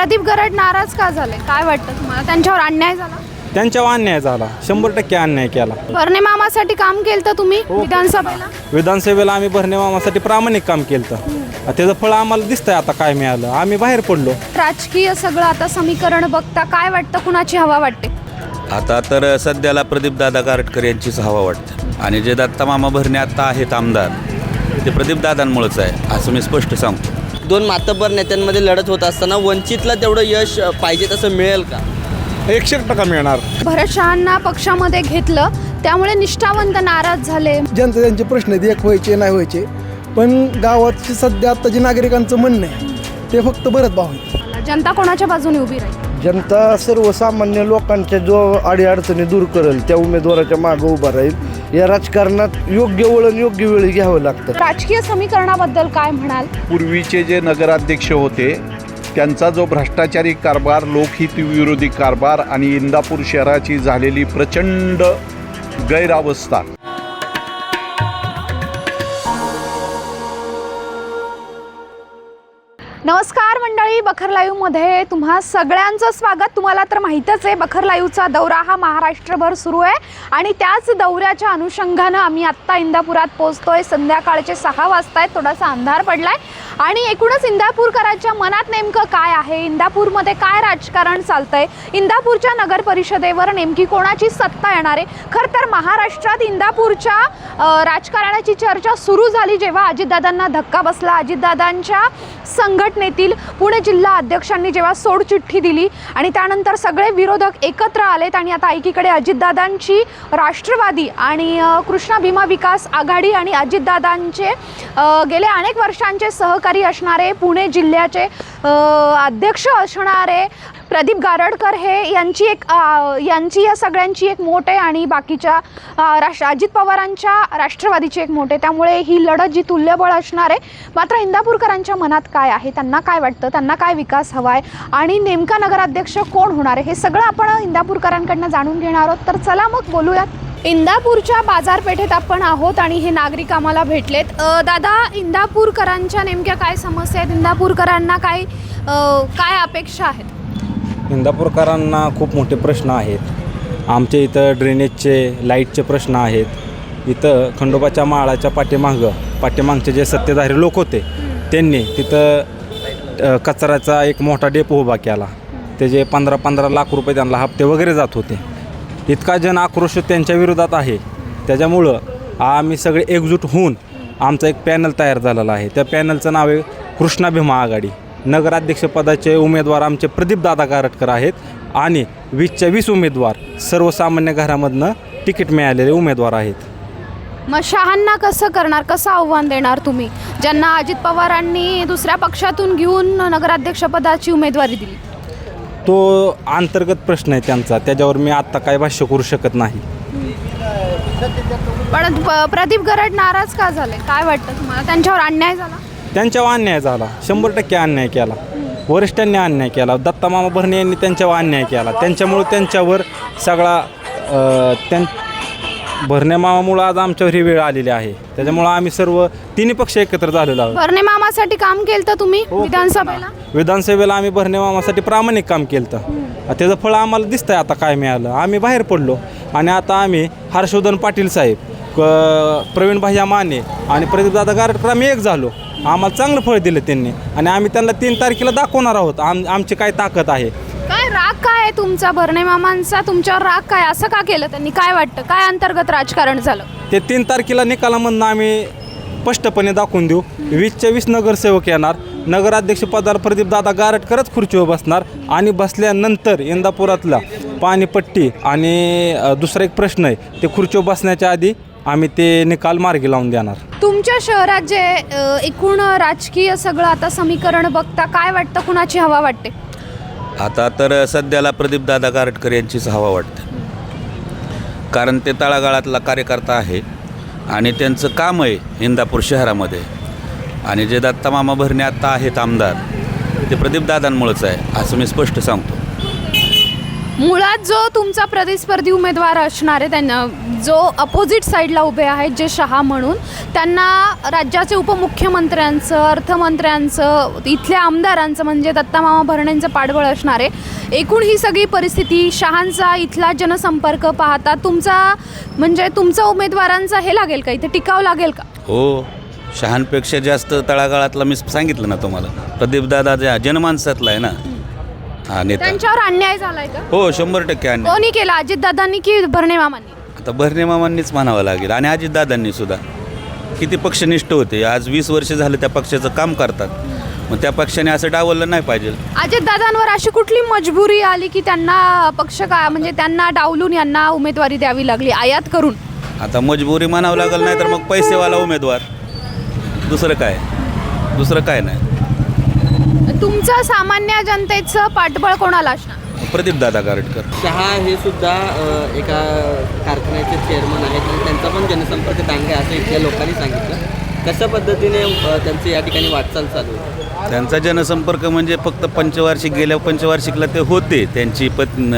प्रदीप गरड नाराज का झाले? काय वाटतं तुम्हाला? त्यांच्यावर अन्याय झाला? त्यांच्यावर अन्याय झाला. शंभर टक्के अन्याय केला. भरणे मामासाठी काम केलं तर तुम्ही विधानसभेला? विधानसभेला आम्ही भरणे मामासाठी प्रामाणिक काम केलं तर त्याचं फळ आम्हाला दिसतंय आता काय मिळालं. आम्ही बाहेर पडलो. राजकीय सगळं आता समीकरण बघता काय वाटतं? कुणाची हवा वाटते? आता तर सध्याला प्रदीपदादा गारटकर यांचीच हवा वाटते. आणि जे दत्ता मामा भरणे आता आहेत आमदार ते प्रदीपदादांमुळेच आहे असं मी स्पष्ट सांगतो. दोन मातब्बर नेत्यांमध्ये लढत होत असताना वंचितला तेवढं यश पाहिजे तसं मिळेल का? एकशे टक्का मिळणार. भरत शहांना पक्षामध्ये घेतलं त्यामुळे निष्ठावंत नाराज झाले. ज्यांचे त्यांचे प्रश्न आहेत एक व्हायचे नाही व्हायचे. पण गावात सध्या आता जे नागरिकांचं म्हणणं आहे ते फक्त भरत भाव जनता कोणाच्या बाजूने उभी राहील? जनता सर्वसामान्य लोकांच्या जो अडीअडचणी दूर करेल त्या उमेदवाराच्या मागं उभा राहील. या राजकारणात योग्य वळण योग्य वेळी घ्यावं लागतं. राजकीय समीकरणाबद्दल काय म्हणाल? पूर्वीचे जे नगराध्यक्ष होते त्यांचा जो भ्रष्टाचारी कारभार लोकहित विरोधी कारभार आणि इंदापूर शहराची झालेली प्रचंड गैरावस्था नमस्कार मंडळी बखर लाईव्हमध्ये तुम्हा सगळ्यांचं स्वागत. तुम्हाला तर माहीतच आहे बखर लाईव्हचा दौरा हा महाराष्ट्रभर सुरू आहे. आणि त्याच दौऱ्याच्या अनुषंगानं आम्ही आत्ता इंदापुरात पोहोचतोय. संध्याकाळचे सहा वाजता आहेत थोडासा अंधार पडलाय. आणि एकूणच इंदापूरकरांच्या मनात नेमकं काय आहे? इंदापूरमध्ये काय राजकारण चालतं आहे इंदापूरच्या नगर परिषदेवर नेमकी कोणाची सत्ता येणार आहे? खरं तर महाराष्ट्रात इंदापूरच्या राजकारणाची चर्चा सुरू झाली जेव्हा अजितदादांना धक्का बसला. अजितदादांच्या संघटनेतील पुणे जिल्हा अध्यक्षांनी जेव्हा सोडचिठ्ठी दिली आणि त्यानंतर सगळे विरोधक एकत्र आलेत आणि आता एकीकडे अजितदादांची राष्ट्रवादी आणि कृष्णा भीमा विकास आघाडी आणि अजितदादांचे गेले अनेक वर्षांचे सहकारी असणारे पुणे जिल्ह्याचे अध्यक्ष असणारे प्रदीप गारडकर हे यांची एक यांची या सगळ्यांची एक मोठ आहे आणि बाकीच्या राष्ट्र अजित पवारांच्या राष्ट्रवादीची एक मोठ. आहे त्यामुळे ही लढत जी तुल्यबळ असणार आहे मात्र इंदापूरकरांच्या मनात काय आहे? त्यांना काय वाटतं? त्यांना काय विकास हवा आहे? आणि नेमका नगराध्यक्ष कोण होणार आहे? हे सगळं आपण इंदापूरकरांकडनं जाणून घेणार आहोत. तर चला मग बोलूयात. इंदापूरच्या बाजारपेठेत आपण आहोत आणि हे नागरिक आम्हाला भेटलेत. दादा इंदापूरकरांच्या नेमक्या काय समस्या आहेत? इंदापूरकरांना काय काय अपेक्षा आहेत? इंदापूरकरांना खूप मोठे प्रश्न आहेत. आमच्या इथं ड्रेनेजचे लाईटचे प्रश्न आहेत. इथं खंडोबाच्या माळाच्या पाठीमागं पाठीमागचे जे सत्तेधारी लोक होते त्यांनी तिथं कचऱ्याचा एक मोठा डेपो उभा केला. त्याचे पंधरा पंधरा लाख रुपये त्यांना हप्ते वगैरे जात होते. इतका जन आक्रोश त्यांच्या विरोधात आहे. त्याच्यामुळं आम्ही सगळे एकजूट होऊन आमचा एक पॅनल तयार झालेला आहे. त्या पॅनलचं नाव आहे कृष्णा भीमा आघाडी. नगराध्यक्षपदाचे उमेदवार आमचे प्रदीपदादा गारटकर आहेत आणि वीसच्या वीस उमेदवार सर्वसामान्य घरामधनं तिकीट मिळालेले उमेदवार आहेत. मग शहांना कसं करणार? कसं आव्हान देणार तुम्ही? ज्यांना अजित पवारांनी दुसऱ्या पक्षातून घेऊन नगराध्यक्षपदाची उमेदवारी दिली. तो अंतर्गत प्रश्न आहे त्यांचा. त्याच्यावर मी आत्ता काय भाष्य करू शकत नाही. पण प- प्रदीप गरड नाराज का झाले? काय वाटतं तुम्हाला? त्यांच्यावर अन्याय झाला? त्यांच्यावर अन्याय झाला. शंभर टक्के अन्याय केला. वरिष्ठांनी अन्याय केला. दत्ता मामा भरणे यांनी त्यांच्यावर अन्याय केला. त्यांच्यामुळं त्यांच्यावर सगळा त्यां भरणे मामामुळं आज आमच्यावर ही वेळ आलेली आहे. त्याच्यामुळं आम्ही सर्व तिन्ही पक्ष एकत्र झालेलो आहोत. भरणे मामासाठी काम केलं तर तुम्ही विधानसभेला? विधानसभेला आम्ही भरणे मामासाठी प्रामाणिक काम केलं तर त्याचं फळ आम्हाला दिसतंय आता काय मिळालं. आम्ही बाहेर पडलो आणि आता आम्ही हर्षवर्धन पाटील साहेब क प्रवीण भाईया माने आणि प्रदीपदादा गारटकर आम्ही एक झालो. आम्हाला चांगलं फळ दिलं त्यांनी. आणि आम्ही त्यांना तीन तारखेला दाखवणार आहोत. आम आमची काय ताकद आहे. काय राग काय आहे तुमचा? भरणे मामांचा तुमच्यावर राग काय? असं का केलं त्यांनी? काय वाटतं? काय अंतर्गत राजकारण झालं? ते तीन तारखेला निकालामधनं आम्ही स्पष्टपणे दाखवून देऊ. वीसच्या वीस नगरसेवक येणार. नगराध्यक्षपदाला प्रदीपदादा गारटकरच खुर्चीवर बसणार. आणि बसल्यानंतर इंदापुरातला पाणीपट्टी आणि अ, दुसरा एक प्रश्न आहे. ते खुर्चीवर बसण्याच्या आधी आम्ही ते निकाल मार्गी लावून देणार. तुमच्या शहरात जे अ, एकूण राजकीय सगळं आता समीकरण बघता काय वाटतं? कुणाची हवा वाटते? आता तर सध्याला प्रदीपदादा गारटकर यांचीच हवा वाटते. कारण ते तळागाळातला कार्यकर्ता आहे आणि त्यांचं काम आहे इंदापूर शहरामध्ये. आणि जे दत्ता मामा भरणे आत्ता आहेत आमदार ते प्रदीपदादांमुळेच आहे असं मी स्पष्ट सांगतो. मुळात जो तुमचा प्रतिस्पर्धी उमेदवार असणार आहे त्यांना जो अपोजिट साईडला उभे आहेत जे शहा म्हणून त्यांना राज्याचे उपमुख्यमंत्र्यांचं अर्थमंत्र्यांचं इथल्या आमदारांचं म्हणजे दत्तामामा भरणेंचं पाठबळ असणार आहे. एकूण ही सगळी परिस्थिती शहांचा इथला जनसंपर्क पाहता तुमचा म्हणजे तुमचा उमेदवारांचा हे लागेल का? इथे टिकाव लागेल का? हो. शहांपेक्षा जास्त तळागाळातला मी सांगितलं ना तुम्हाला. प्रदीपदादा ज्या जनमानसातला आहे ना हा नेता. त्यांच्यावर अन्याय झालाय का? हो शंभर टक्के आणि कोणी केला? अजितदादांनी की भरणे मामांनी? आता भरणे मामांनीच म्हणावं लागेल आणि अजितदादांनी सुद्धा. किती पक्षनिष्ठ होते. आज वीस वर्ष झालं त्या पक्षाचं काम करतात. मग त्या पक्षाने असं डावललं नाही पाहिजे. अजितदादांवर अशी कुठली मजबुरी आली की त्यांना पक्ष का म्हणजे त्यांना डावलून यांना उमेदवारी द्यावी लागली आयात करून? आता मजबुरी म्हणावं लागेल नाही तर मग पैसेवाला उमेदवार. दुसरं काय? दुसरं काय नाही. तुमचं सामान्य जनतेचं पाठबळ कोणाला असणार? प्रदीप दादा गारटकर. शहा हे सुद्धा अ, एका कारखान्याचे चेअरमन आहेत आणि त्यांचा पण जनसंपर्क चांगला आहे असं इथल्या लोकांनी सांगितलं. कशा पद्धतीने अ, त्यांचं या ठिकाणी वाटचाल चालू आहे? त्यांचा जनसंपर्क म्हणजे फक्त पंचवार्षिक गेल्या पंचवार्षिकला ते होते. त्यांची पत्न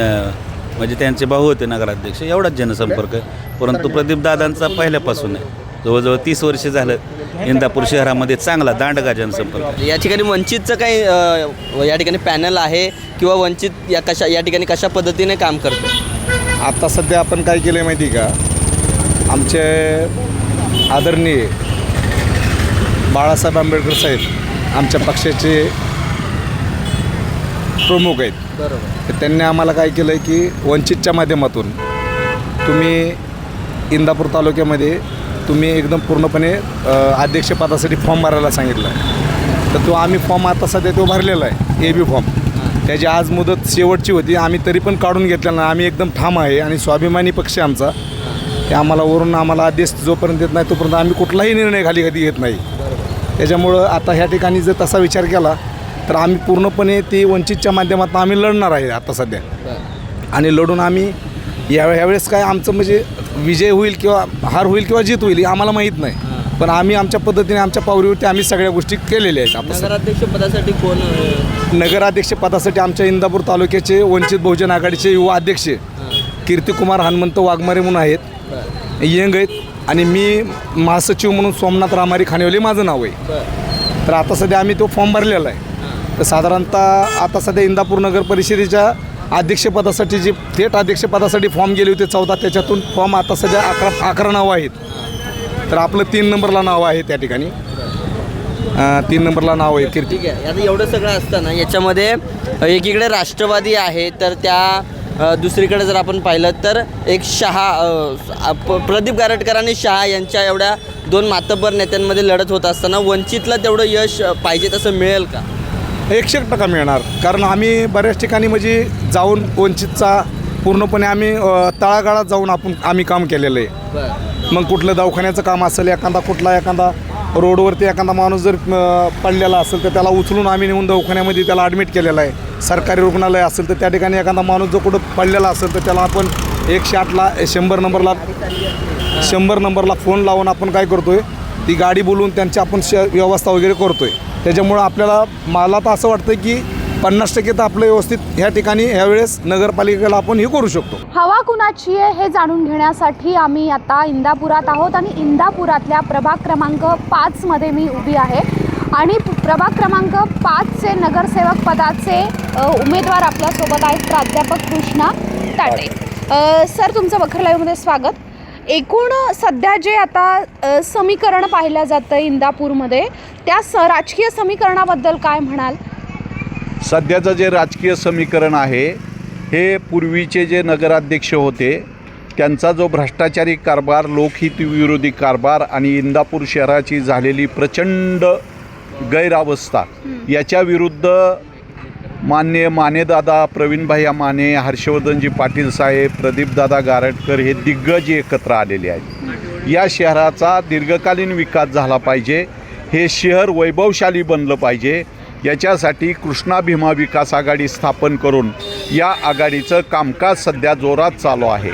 म्हणजे त्यांचे भाऊ होते नगराध्यक्ष एवढाच जनसंपर्क आहे. परंतु प्रदीपदादांचा पहिल्यापासून आहे. जवळजवळ तीस वर्ष झालं इंदापूर शहरामध्ये चांगला दांडगा जनसंपर्क. आहे. या ठिकाणी वंचितचं काही अ, या ठिकाणी पॅनल आहे किंवा वंचित या कशा या ठिकाणी कशा पद्धतीने काम करतो आता सध्या आपण काय केलं आहे माहिती आहे का? आमचे आदरणीय बाळासाहेब आंबेडकर साहेब आमच्या पक्षाचे प्रमुख आहेत. बरोबर. तर त्यांनी आम्हाला काय केलं आहे की वंचितच्या माध्यमातून तुम्ही इंदापूर तालुक्यामध्ये तुम्ही एकदम पूर्णपणे अध्यक्षपदासाठी फॉर्म भरायला सांगितलं. तर तो आम्ही फॉर्म आता सध्या तो भरलेला आहे ए बी फॉर्म त्याची आज मुदत शेवटची होती आम्ही तरी पण काढून घेतलेला नाही. आम्ही एकदम ठाम आहे आणि स्वाभिमानी पक्ष आमचा. ते आम्हाला वरून आम्हाला आदेश जोपर्यंत येत नाही तोपर्यंत आम्ही कुठलाही निर्णय खाली कधी घेत नाही. त्याच्यामुळं आता ह्या ठिकाणी जर तसा विचार केला तर आम्ही पूर्णपणे ती वंचितच्या माध्यमातून आम्ही लढणार आहे आता सध्या. आणि लढून आम्ही या ह्यावेळेस काय आमचं म्हणजे विजय होईल किंवा हार होईल किंवा जीत होईल हे आम्हाला माहीत नाही. पण आम्ही आमच्या पद्धतीने आमच्या पावरीवरती आम्ही सगळ्या गोष्टी केलेल्या आहेत सध्या. नगराध्यक्ष पदासाठी कोण नगराध्यक्ष पदासाठी आमच्या इंदापूर तालुक्याचे वंचित बहुजन आघाडीचे युवा अध्यक्ष कीर्तिकुमार हनुमंत वाघमारे म्हणून आहेत. यंग आहेत. आणि मी महासचिव म्हणून सोमनाथ रामारी खानेवले माझं नाव आहे. तर आता सध्या आम्ही तो फॉर्म भरलेला आहे. तर साधारणतः आता सध्या इंदापूर नगर परिषदेच्या अध्यक्षपदासाठी जे थेट अध्यक्षपदासाठी फॉर्म गेले होते चौदा त्याच्यातून फॉर्म आता सध्या अकरा अकरा नावं आहेत. तर आपलं तीन नंबरला नाव आहे त्या ठिकाणी. तीन नंबरला नाव आहे कीर्ती. ठीक आहे. आता एवढं सगळं असताना याच्यामध्ये एकीकडे राष्ट्रवादी आहे तर त्या दुसरीकडे जर आपण पाहिलं तर एक शहा प्रदीप गारटकर आणि शहा यांच्या एवढ्या दोन मातब्बर नेत्यांमध्ये लढत होत असताना वंचितला तेवढं यश पाहिजे तसं मिळेल का? एकशे एक टक्का मिळणार. कारण आम्ही बऱ्याच ठिकाणी म्हणजे जाऊन वंचितचा पूर्णपणे आम्ही तळागाळात जाऊन आपण आम्ही काम केलेलं आहे. मग कुठलं दवाखान्याचं काम असेल एखादा कुठला एखादा रोडवरती एखादा माणूस जर पडलेला असेल तर त्याला उचलून आम्ही नेऊन दवाखान्यामध्ये त्याला ॲडमिट केलेलं आहे. सरकारी रुग्णालय असेल तर त्या ठिकाणी एखादा माणूस जर कुठं पडलेला असेल तर त्याला आपण एकशे आठला शंभर नंबरला शंभर नंबरला फोन लावून आपण काय करतोय ती गाडी बोलवून त्यांची आपण श व्यवस्था वगैरे करतोय. त्याच्यामुळं आपल्याला मला तर असं वाटतं की पन्नास टक्के तर आपलं व्यवस्थित ह्या ठिकाणी ह्यावेळेस नगरपालिकेला आपण हे करू शकतो. हवा कुणाची आहे हे जाणून घेण्यासाठी आम्ही आता इंदापुरात आहोत आणि इंदापुरातल्या प्रभाग क्रमांक पाचमध्ये मी उभी आहे. आणि प्रभाग क्रमांक पाचचे नगरसेवक पदाचे उमेदवार आपल्यासोबत आहेत प्राध्यापक कृष्णा ताटे. सर तुमचं बखर लाईव्हमध्ये स्वागत. एकूण सध्या जे आता समीकरण पाहिलं जातं इंदापूरमध्ये त्या स राजकीय समीकरणाबद्दल काय म्हणाल? सध्याचं जे राजकीय समीकरण आहे हे पूर्वीचे जे नगराध्यक्ष होते त्यांचा जो भ्रष्टाचारी कारभार लोकहितविरोधी कारभार आणि इंदापूर शहराची झालेली प्रचंड गैरावस्था याच्या विरुद्ध मान्य मानेदादा प्रवीणभाई माने हर्षवर्धनजी पाटील साहेब प्रदीपदादा गारटकर हे दिग्गज एकत्र आलेले आहेत. या शहराचा दीर्घकालीन विकास झाला पाहिजे. हे शहर वैभवशाली बनलं पाहिजे. याच्यासाठी कृष्णा भीमा विकास आघाडी स्थापन करून या आघाडीचं कामकाज सध्या जोरात चालू आहे.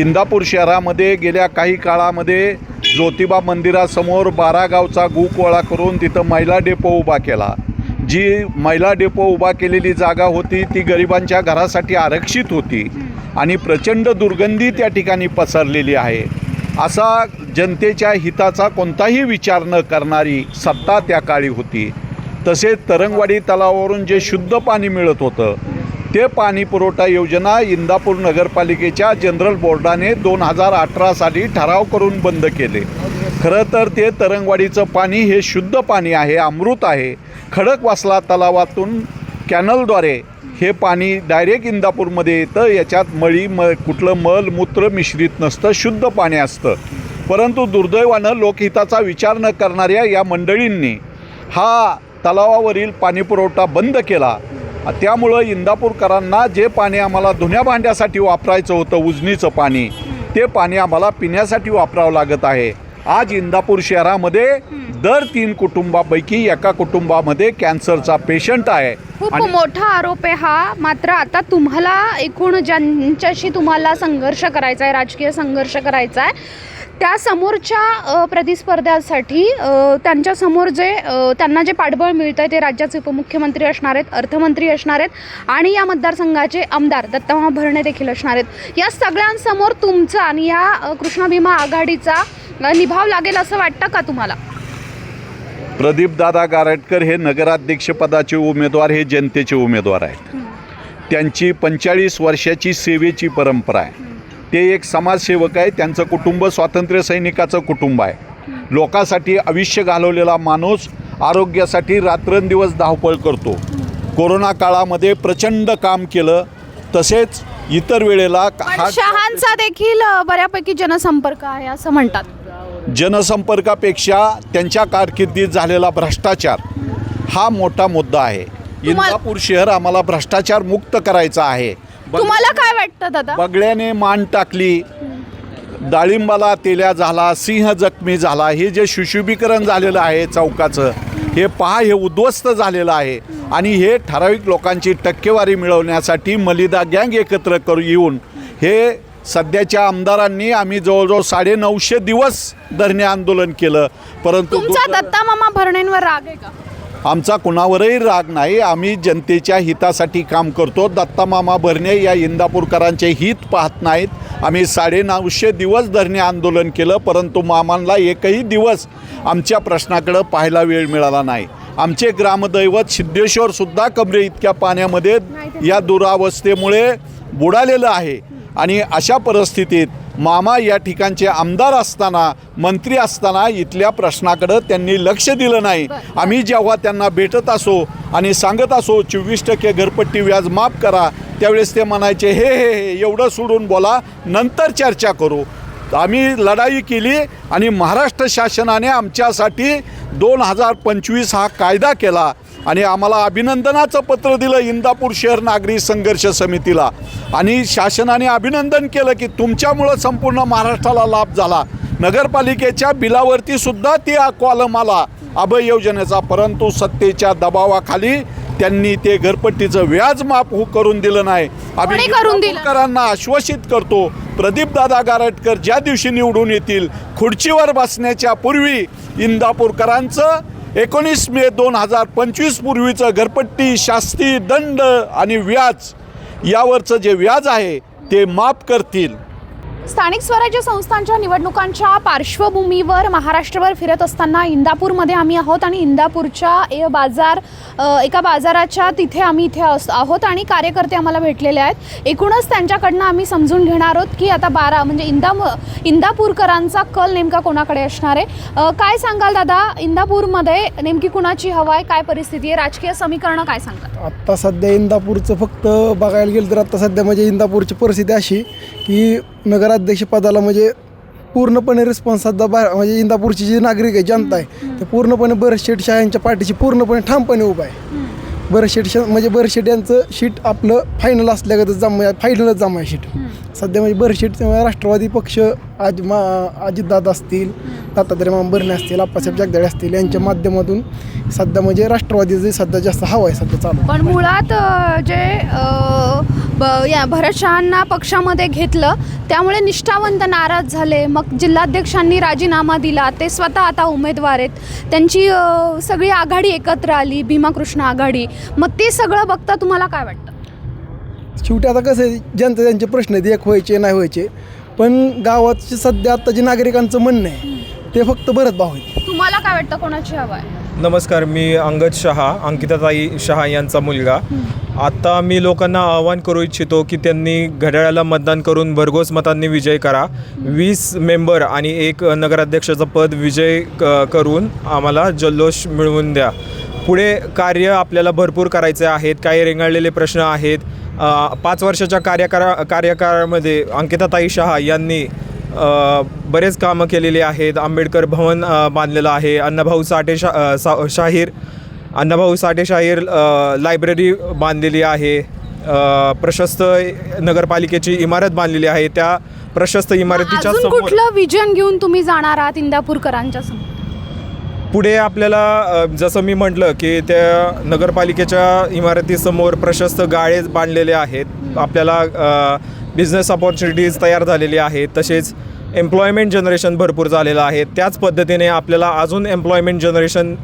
इंदापूर शहरामध्ये गेल्या काही काळामध्ये ज्योतिबा मंदिरासमोर बारा गावचा गोळा करून तिथं महिला डेपो उभा केला. जी महिला डेपो उभा केलेली जागा होती ती गरिबांच्या घरासाठी आरक्षित होती आणि प्रचंड दुर्गंधी त्या ठिकाणी पसरलेली आहे. असा जनतेच्या हिताचा कोणताही विचार न करणारी सत्ता त्या काळी होती. तसेच तरंगवाडी तलावावरून जे शुद्ध पाणी मिळत होतं ते पाणी पुरवठा योजना इंदापूर नगरपालिकेच्या जनरल बोर्डाने दोन हजार अठरा साली ठराव करून बंद केले. खरं तर ते तरंगवाडीचं पाणी हे शुद्ध पाणी आहे अमृत आहे. खडकवासला तलावातून कॅनलद्वारे. हे पाणी डायरेक्ट इंदापूरमध्ये येतं याच्यात मळी म कुठलं मल मूत्र मिश्रित नसतं शुद्ध पाणी असतं. परंतु दुर्दैवानं लोकहिताचा विचार न करणाऱ्या या मंडळींनी हा तलावावरील पाणीपुरवठा बंद केला. त्यामुळं इंदापूरकरांना जे पाणी आम्हाला धुण्या भांड्यासाठी वापरायचं होतं उजनीचं पाणी ते पाणी आम्हाला पिण्यासाठी वापरावं लागत आहे. आज इंदापूर शहरामध्ये दर तीन कुटुंबापैकी एका कुटुंबामध्ये कॅन्सरचा पेशंट आहे. खूप मोठा आरोप आहे हा. मात्र आता तुम्हाला एकूण ज्यांच्याशी तुम्हाला संघर्ष करायचा आहे राजकीय संघर्ष करायचा आहे त्या समोरच्या प्रतिस्पर्ध्यासाठी त्यांच्यासमोर जे त्यांना जे पाठबळ मिळतं आहे ते राज्याचे उपमुख्यमंत्री असणार आहेत अर्थमंत्री असणार आहेत आणि या मतदारसंघाचे आमदार दत्तमा भरणे देखील असणार आहेत. या सगळ्यांसमोर तुमचा आणि या कृष्णा भीमा आघाडीचा निभाव लागेल असं वाटतं का तुम्हाला? प्रदीपदादा गारटकर हे नगराध्यक्षपदाचे उमेदवार हे जनतेचे उमेदवार आहेत. त्यांची पंचेचाळीस वर्षाची सेवेची परंपरा आहे. ते एक समाजसेवक आहे त्यांचं कुटुंब स्वातंत्र्य सैनिकाचं कुटुंब आहे. लोकांसाठी आयुष्य घालवलेला माणूस आरोग्यासाठी रात्रंदिवस धावपळ करतो. कोरोना काळामध्ये प्रचंड काम केलं तसेच इतर वेळेला शहांचा देखील बऱ्यापैकी जनसंपर्क आहे असं म्हणतात. जनसंपर्कापेक्षा त्यांच्या कारकिर्दीत झालेला भ्रष्टाचार हा मोठा मुद्दा आहे. इंदापूर शहर आम्हाला भ्रष्टाचार मुक्त करायचा आहे. तुम्हाला काय वाटतं दादा? बगड्याने मान टाकली. डाळिंबाला तेल्या झाला सिंह जखमी झाला. हे जे सुशोभीकरण झालेलं आहे चौकाचं हे पहा हे उद्ध्वस्त झालेलं आहे. आणि हे ठराविक लोकांची टक्केवारी मिळवण्यासाठी मलिदा गँग एकत्र करू येऊन हे सध्याच्या आमदारांनी आम्ही जवळजवळ साडे नऊशे दिवस धरणे आंदोलन केलं. परंतु तुमचा दत्ता मामा भरणेंवर राग आहे का? आमचा कुणावरही राग नाही. आम्ही जनतेच्या हितासाठी काम करतो. दत्तामामा भरणे या इंदापूरकरांचे हित पाहत नाहीत. आम्ही साडे नऊशे दिवस धरणे आंदोलन केलं परंतु मामांना एकही दिवस आमच्या प्रश्नाकडं पाहायला वेळ मिळाला नाही. आमचे ग्रामदैवत सिद्धेश्वरसुद्धा कमरे इतक्या पाण्यामध्ये या दुरावस्थेमुळे बुडालेलं आहे. आणि अशा परिस्थितीत मामा या ठिकाणचे आमदार असताना मंत्री असताना इथल्या प्रश्नाकडं त्यांनी लक्ष दिलं नाही. आम्ही जेव्हा त्यांना भेटत असो आणि सांगत असो चोवीस टक्के घरपट्टी व्याज माफ करा त्यावेळेस ते म्हणायचे हे हे हे एवढं सोडून बोला नंतर चर्चा करू. आम्ही लढाई केली आणि महाराष्ट्र शासनाने आमच्यासाठी दोन हजार पंचवीस हा कायदा केला. आणि आम्हाला अभिनंदनाचं पत्र दिलं इंदापूर शहर नागरी संघर्ष समितीला. आणि शासनाने अभिनंदन केलं की तुमच्यामुळं संपूर्ण महाराष्ट्राला लाभ झाला. नगरपालिकेच्या बिलावरती सुद्धा ते कॉलम आला अभय योजनेचा परंतु सत्तेच्या दबावाखाली त्यांनी ते घरपट्टीचं व्याज माफ हो करून दिलं नाही. कोणी करून आश्वासित करतो प्रदीपदादा गारटकर ज्या दिवशी निवडून येतील खुर्चीवर बसण्याच्या पूर्वी इंदापूरकरांचं एकोणीस मे दोन हजार पंचवीस पूर्वीचं घरपट्टी शास्ती दंड आणि व्याज यावरचं जे व्याज आहे ते माफ करतील. स्थानिक स्वराज्य संस्थांच्या निवडणुकांच्या पार्श्वभूमीवर महाराष्ट्रभर फिरत असताना इंदापूरमध्ये आम्ही आहोत आणि इंदापूरच्या ए बाजार एका बाजाराच्या तिथे आम्ही इथे अस आहोत आणि कार्यकर्ते आम्हाला भेटलेले आहेत. एकूणच त्यांच्याकडनं आम्ही समजून घेणार आहोत की आता बारा म्हणजे इंदा इंदापूरकरांचा कल नेमका कोणाकडे असणार आहे? काय सांगाल दादा? इंदापूरमध्ये नेमकी कुणाची हवा आहे? काय परिस्थिती आहे? राजकीय समीकरणं काय सांगतात? आत्ता सध्या इंदापूरचं फक्त बघायला गेलं तर आत्ता सध्या म्हणजे इंदापूरची परिस्थिती अशी की नगराध्यक्षपदाला म्हणजे पूर्णपणे रिस्पॉन्स सध्या बा म्हणजे इंदापूरची जी नागरिक आहे जनता आहे ते पूर्णपणे बरशेट शाह्यांच्या पाठीशी पूर्णपणे ठामपणे उभा आहे. बरशेट शा म्हणजे बरशेट यांचं शीट आपलं फायनल असल्यागतच जमा फायनलच जमा आहे शीट. सध्या म्हणजे बरशेट राष्ट्रवादी पक्ष आज मा अजितदादा असतील दत्तात्रय मामा बर्णे असतील आप्पासाहेब जगदाळे असतील यांच्या माध्यमातून सध्या म्हणजे राष्ट्रवादीचे सध्या जास्त हवा आहे सध्या चालू. पण मुळात जे ब या भरत शहांना पक्षामध्ये घेतलं. त्यामुळे निष्ठावंत नाराज झाले. मग जिल्हाध्यक्षांनी राजीनामा दिला. ते स्वतः आता उमेदवार आहेत. त्यांची सगळी आघाडी एकत्र आली. भीमाकृष्ण आघाडी. मग ते सगळं बघता तुम्हाला काय वाटतं? शेवटी आता कसं आहे जनता त्यांचे प्रश्न आहेत. एक व्हायचे नाही व्हायचे. पण गावात सध्या आता जे नागरिकांचं म्हणणं आहे ते फक्त भरत भाव आहेत. तुम्हाला काय वाटतं? कोणाची हवा आहे? नमस्कार मी अंगद शहा अंकिताताई शहा यांचा मुलगा. आत्ता मी लोकांना आवाहन करू इच्छितो की त्यांनी घड्याळाला मतदान करून भरघोस मतांनी विजय करा. वीस मेंबर आणि एक नगराध्यक्षाचं पद विजय क करून आम्हाला जल्लोष मिळवून द्या. पुढे कार्य आपल्याला भरपूर करायचे आहेत. काही रेंगाळलेले प्रश्न आहेत. पाच वर्षाच्या कार्यकारा कार्यकाळामध्ये अंकिताताई शहा यांनी बरेच कामं केलेली आहेत. आंबेडकर भवन बांधलेलं आहे. अण्णाभाऊ साठे शा सा शाहीर अण्णाभाऊ साठे शाहीर अ, लायब्ररी बांधलेली आहे. प्रशस्त नगरपालिकेची इमारत बांधलेली आहे. त्या प्रशस्त इमारतीच्या अजून समोर कुठलं विजन घेऊन तुम्ही जाणार आहात इंदापूरकरांच्या समोर? पुढे आपल्याला अ, जसं मी म्हटलं की त्या नगरपालिकेच्या इमारतीसमोर प्रशस्त गाळे बांधलेले आहेत. आपल्याला बिझनेस ऑपॉर्च्युनिटीज तयार झालेली आहेत. तसेच एम्प्लॉयमेंट जनरेशन भरपूर झालेलं आहे. त्याच पद्धतीने आपल्याला अजून एम्प्लॉयमेंट जनरेशन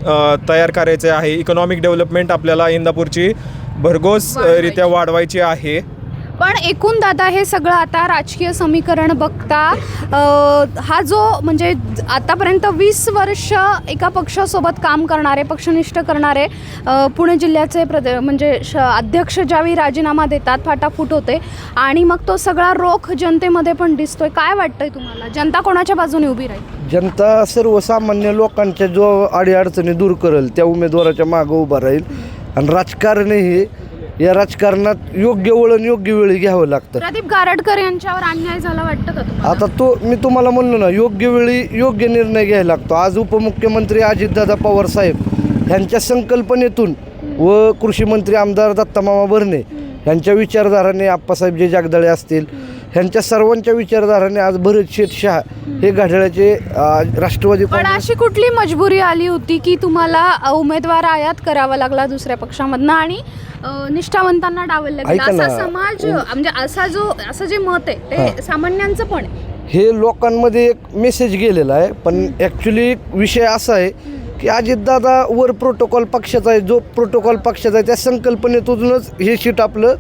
तयार करायचे आहे. इकॉनॉमिक डेव्हलपमेंट आपल्याला इंदापूरची भरघोस अ, रित्या वाढवायची आहे. पण एकूण दादा हे सगळं आता राजकीय समीकरण बघता हा जो म्हणजे आतापर्यंत वीस वर्ष एका पक्षासोबत काम करणारे पक्षनिष्ठ करणारे पुणे जिल्ह्याचे प्रदे म्हणजे श अध्यक्ष ज्यावेळी राजीनामा देतात फाटाफूट होते आणि मग तो सगळा रोख जनतेमध्ये पण दिसतोय. काय वाटतंय तुम्हाला? जनता कोणाच्या बाजूने उभी राहील? जनता सर्वसामान्य लोकांच्या जो अडीअडचणी दूर करेल त्या उमेदवाराच्या मागं उभा राहील. आणि राजकारण हे या राजकारणात योग्य वळण योग्य वेळी घ्यावं लागतं. प्रदीप गारडकर यांच्यावर अन्याय झाला वाटतं का तुम्हाला? आता तो मी तुम्हाला म्हणलो ना योग्य वेळी योग्य निर्णय घ्यायला लागतो. आज उपमुख्यमंत्री अजितदादा पवार साहेब ह्यांच्या संकल्पनेतून व कृषी मंत्री आमदार दत्तामामा भरणे ह्यांच्या विचारधाराने आप्पासाहेब जे जगदाळे असतील ह्यांच्या सर्वांच्या विचारधाराने आज भरत शेठ शहा हे घड्याळाचे राष्ट्रवादी पण काँग्रेस अशी कुठली मजबुरी आली होती की तुम्हाला अ, उमेदवार आयात करावा लागला दुसऱ्या पक्षामधनं? आणि अ, निष्ठावंतांना डावललं गेलं. ऐका ना. असा समाज म्हणजे असा जो असं जे मत आहे ते सामान्यांचं पण आहे. हे लोकांमध्ये एक मेसेज गेलेला आहे पण ॲक्च्युली विषय असा आहे की अजितदादा वर प्रोटोकॉल पक्षाचा आहे. जो प्रोटोकॉल पक्षाचा आहे त्या संकल्पनेतूनच हे शीट आपलं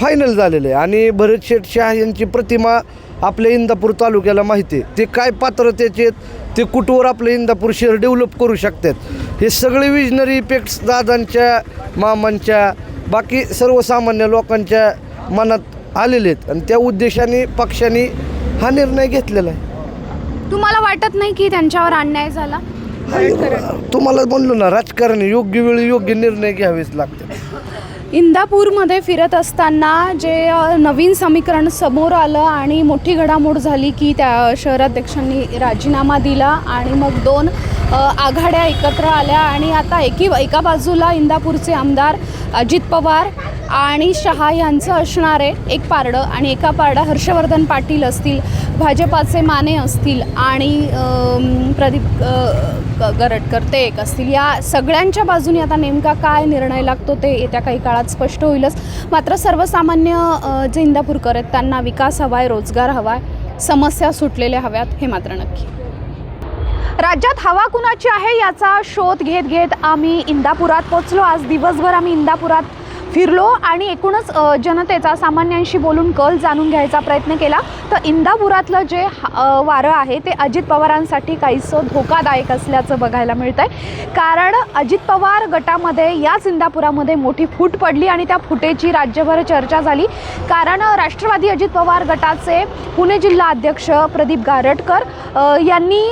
फायनल झालेलं आहे. आणि भरत शेठ शाह यांची प्रतिमा आपल्या इंदापूर तालुक्याला माहिती आहे. ते काय पात्रतेचे आहेत, ते कुठवर आपलं इंदापूर शहर डेव्हलप करू शकतात हे सगळे विजनरी इफेक्ट्स दादांच्या मामांच्या बाकी सर्वसामान्य लोकांच्या मनात आलेले आहेत. आणि त्या उद्देशाने पक्षाने हा निर्णय घेतलेला आहे. तुम्हाला वाटत नाही की त्यांच्यावर अन्याय झाला? तुम्हाला म्हणलो ना राजकारण. योग्य वेळी योग्य निर्णय घ्यावेच लागतात. इंदापूरमध्ये फिरत असताना जे नवीन समीकरण समोर आलं आणि मोठी घडामोड झाली की त्या शहराध्यक्षांनी राजीनामा दिला आणि मग दोन आघाड्या एकत्र आल्या आणि आता एकी एका बाजूला इंदापूरचे आमदार अजित पवार आणि शहा यांचं असणार आहे एक पारडं आणि एका पारडं हर्षवर्धन पाटील असतील. भाजपाचे माने असतील आणि प्रदीप ग- गरटकर ते एक असतील या सगळ्यांच्या बाजूने आता नेमका काय निर्णय लागतो ते येत्या काही काळात स्पष्ट होईलच. मात्र सर्वसामान्य जे इंदापूरकर आहेत त्यांना विकास हवा आहे रोजगार हवा आहे समस्या सुटलेल्या हव्यात हे मात्र नक्की. राज्यात हवा कुणाची आहे याचा शोध घेत घेत आम्ही इंदापुरात पोचलो आज दिवसभर आम्ही इंदापुरात फिरलो आणि एकूणच जनतेचा सामान्यांशी बोलून कल जाणून घ्यायचा प्रयत्न केला. तर इंदापुरातलं जे वारं आहे ते अजित पवारांसाठी काहीसं धोकादायक असल्याचं बघायला मिळतं आहे कारण अजित पवार गटामध्ये याच इंदापुरामध्ये मोठी फूट पडली आणि त्या फुटेची राज्यभर चर्चा झाली. कारण राष्ट्रवादी अजित पवार गटाचे पुणे जिल्हा अध्यक्ष प्रदीप गारटकर यांनी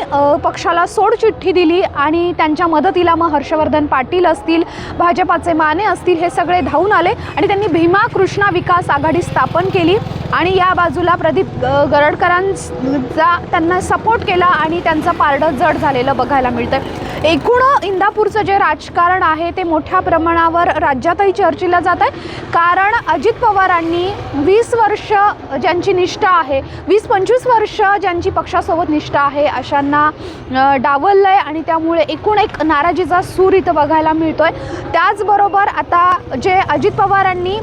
पक्षाला सोडचिठ्ठी दिली आणि त्यांच्या मदतीला मग हर्षवर्धन पाटील असतील भाजपाचे माने असतील हे सगळे धावून आले आणि त्यांनी भीमा कृष्णा विकास आघाडी स्थापन केली. आणि या बाजूला प्रदीप गरडकरांचा त्यांना सपोर्ट केला आणि त्यांचं पारडं जड झालेलं बघायला मिळतं एकूण इंदापूरचं जे राजकारण आहे ते मोठ्या प्रमाणावर राज्यातही चर्चेला जात आहे. कारण अजित पवारांनी वीस वर्ष ज्यांची निष्ठा आहे वीस पंचवीस वर्ष ज्यांची पक्षासोबत निष्ठा आहे अशांना डावललं आहे आणि त्यामुळे एकूण एक नाराजीचा सूर इथं बघायला मिळतो आहे त्याचबरोबर आता जे अजित पवारांनी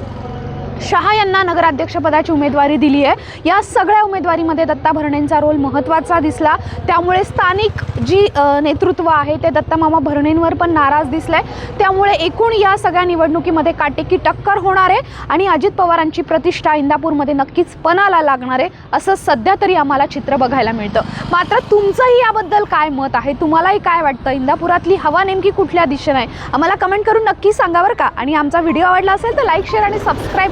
शहा यांना नगराध्यक्षपदाची उमेदवारी दिली आहे. या सगळ्या उमेदवारीमध्ये दत्ता भरणेंचा रोल महत्त्वाचा दिसला. त्यामुळे स्थानिक जी नेतृत्व आहे ते दत्तामामा भरणेंवर पण नाराज दिसलंय त्यामुळे एकूण या सगळ्या निवडणुकीमध्ये काटेकी टक्कर होणार आहे आणि अजित पवारांची प्रतिष्ठा इंदापूरमध्ये नक्कीच पणाला लागणार आहे असं सध्या तरी आम्हाला चित्र बघायला मिळतं. मात्र तुमचंही याबद्दल काय मत आहे? तुम्हालाही काय वाटतं? इंदापुरातली हवा नेमकी कुठल्या दिशेनं आहे? आम्हाला कमेंट करून नक्की सांगा बरं का. आणि आमचा व्हिडिओ आवडला असेल तर लाईक शेअर आणि सबस्क्राईब